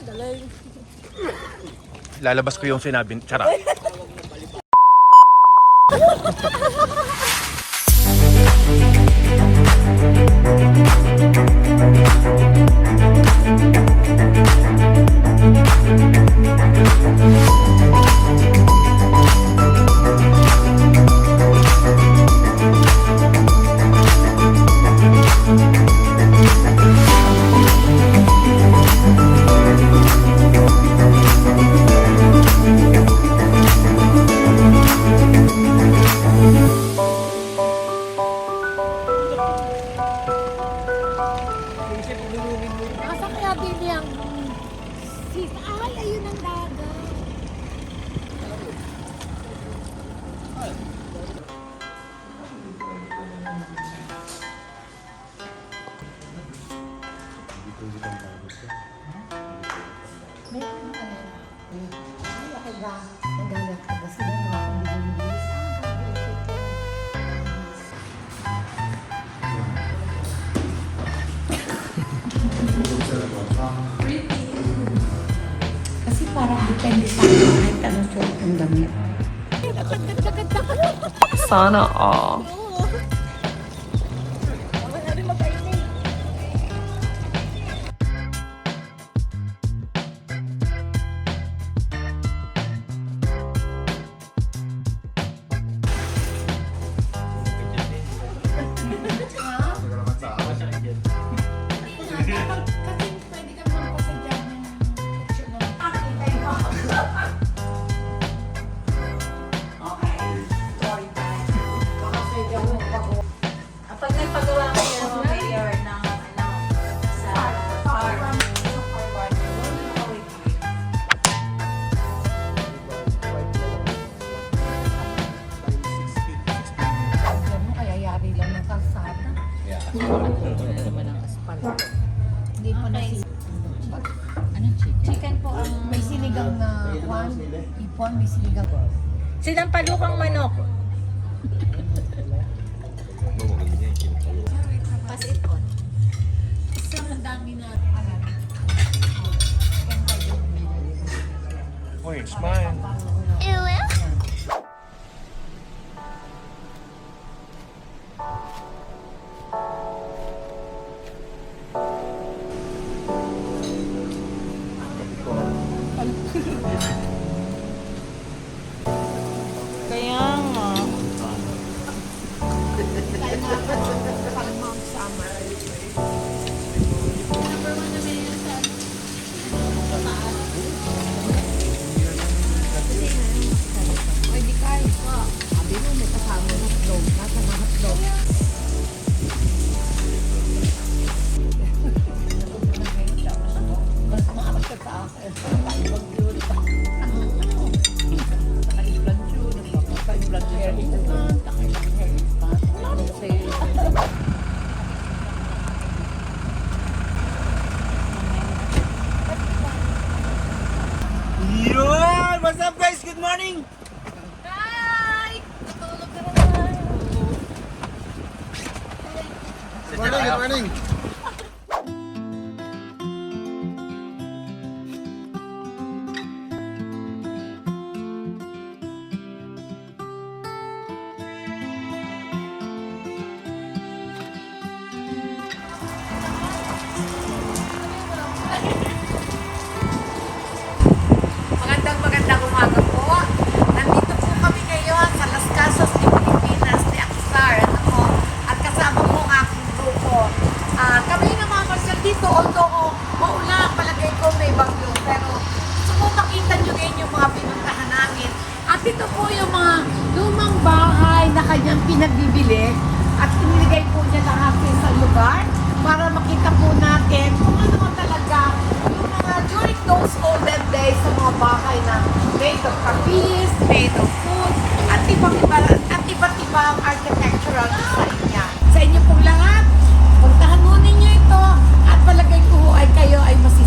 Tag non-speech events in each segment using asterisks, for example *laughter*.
Galing. Lalabas ko yung sinabi. Charot. *laughs* parang depende sa akin kahit anong suot ng damit. Sana all. Wala naman ang asphalt. Hindi pa na. Ano chicken? chicken po ang May sinigang na kwan, ipon, may sinigang. sinampalukang manok. Pasipon. Sa dami na alam. Uy, smile. Kaya morning! Pinagbibili. At iniligay po niya lahat sa lugar para makita po natin kung ano talaga yung mga during those olden days sa mga bahay na made of kapis, made of food, at ibang iba at iba't ibang architectural design niya. Sa inyo pong lahat, puntahan mo ninyo ito at palagay ko ay kayo ay masisiyahan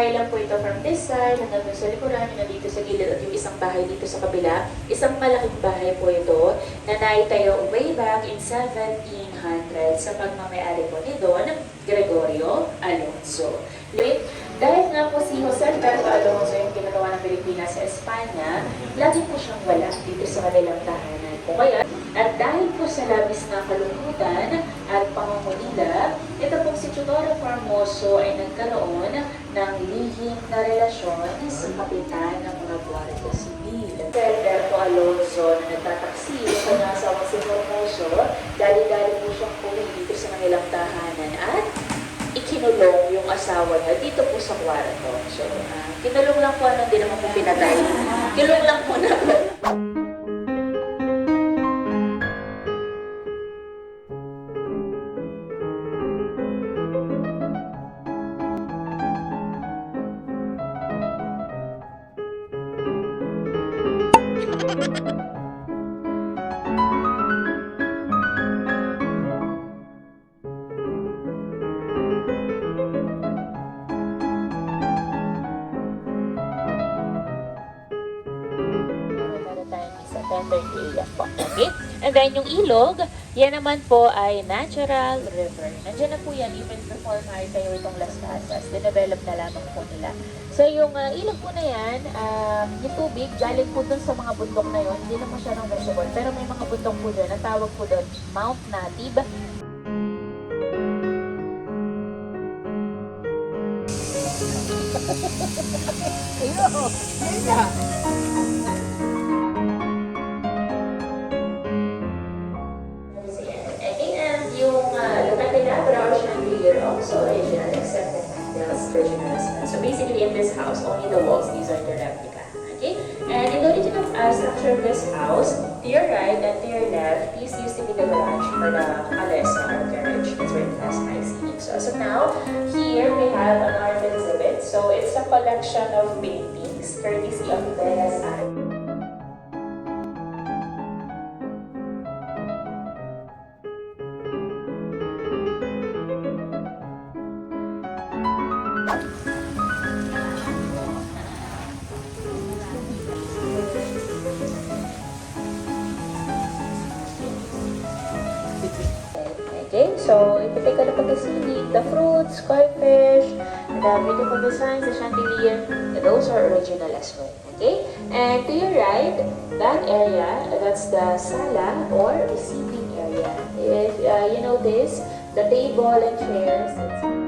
bahay lang po ito from this side hanggang sa likuran, yung dito sa gilid at yung isang bahay dito sa kabila. Isang malaking bahay po ito na naitayo way back in 1700 sa pagmamayari po ni Don Gregorio Alonso. Wait, dahil nga po si Jose Alberto Alonso yung ginagawa ng Pilipinas sa Espanya, lagi po siyang wala dito sa kanilang tahanan po. Kaya, at dahil po sa labis na kalungkutan at pangungulila, ito pong si Teodoro Formoso ay nagkaroon ng lihim na relasyon sa kapitan ng mga Guardia Civil. Si Alberto Alonso na nagtataksil sa kanyang asawa si Formoso, dali-dali po siyang puwi dito sa kanilang tahanan at ikinulong yung asawa niya dito po sa kwarto. So, ah, kinulong lang po, ano, hindi naman po pinatay. Kinulong lang po na. Then yung ilog, yan naman po ay natural river. Nandiyan na po yan even before tayo itong Las Casas. Dinevelop na lamang po nila. So yung ah, ilog po na yan, um, yung tubig, galing po dun sa mga bundok na yun. Hindi naman siya ng reservoir. Pero may mga bundok po dun. Ang tawag po dun, Mount Natib. Okay, *laughs* candles, original as well. So basically, in this house, only the walls, these are the replica. Okay? And in the original uh, structure of this house, to your right and to your left, this used to be the garage for the Alessa or garage. That's where it has seating. So as of now, here we have an art exhibit. So it's a collection of paintings, courtesy of Bella's Art. Fruits, koi fish, the beautiful designs, the chandelier, those are original as well. Okay, and to your right, that area, that's the sala or receiving area. If uh, you notice, the table and chairs.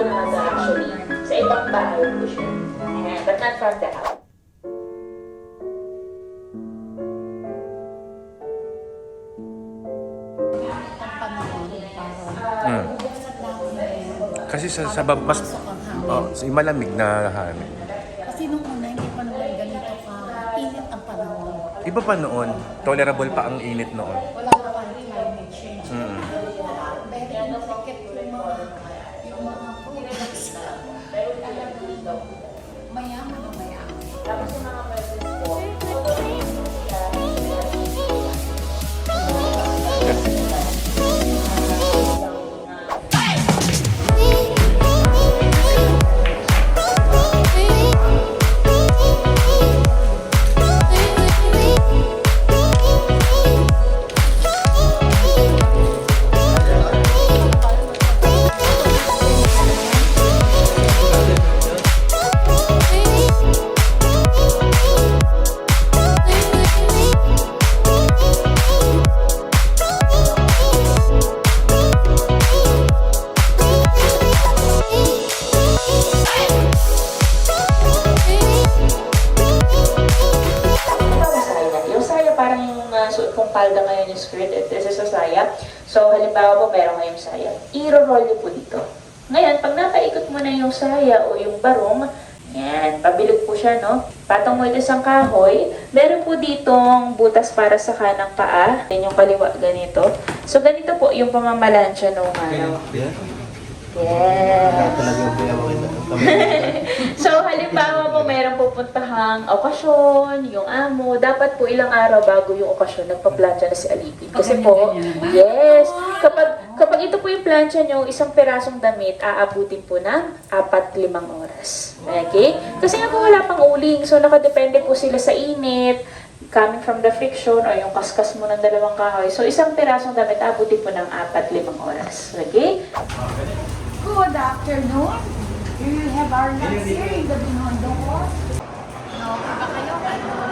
Bago-bago na nga actually. Sa ibang bahay po siya. Ayan, but not from the house. Hmm. Kasi sa, sa bab- mas oh, sa malamig na hangin. Kasi nung una, hindi pa naman ganito ka init ang panahon. Iba pa noon, tolerable pa ang init noon. Wala halimbawa po, meron ngayong saya. I-roll niyo po dito. Ngayon, pag napaikot mo na yung saya o yung barong, Yan, pabilog po siya, no? Patong mo ito isang kahoy. Meron po ditong butas para sa kanang paa. Yan yung kaliwa, ganito. So, ganito po yung pamamalansya nung araw. Yes. *laughs* so, halimbawa pupuntahang okasyon, yung amo, dapat po ilang araw bago yung okasyon, nagpa-plancha na si Alipin. Kasi po, yes, kapag, kapag ito po yung plancha nyo, isang pirasong damit, aabutin po ng apat limang oras. Okay? Kasi nga po wala pang uling, so nakadepende po sila sa init, coming from the friction or yung kaskas mo ng dalawang kahoy. So, isang pirasong damit, aabutin po ng apat limang oras. Okay? Good afternoon. We have our lunch here in the Binondo. No?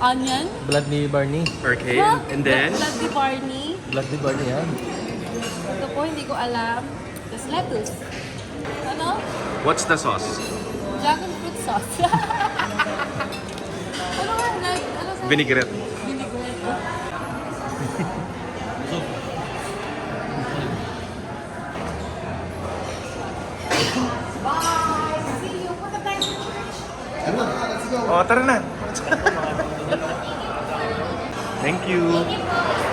Onion. Blood ni Barney. Okay, Huh? and then? Blood ni Barney. Blood ni Barney yan. Ito po, hindi ko alam. Tapos lettuce. Ano? What's the sauce? Dragon fruit sauce. *laughs* ano nga? Like, ano sa... Vinaigrette. Vinaigrette. *laughs* Oh, tara na. *laughs* Thank you.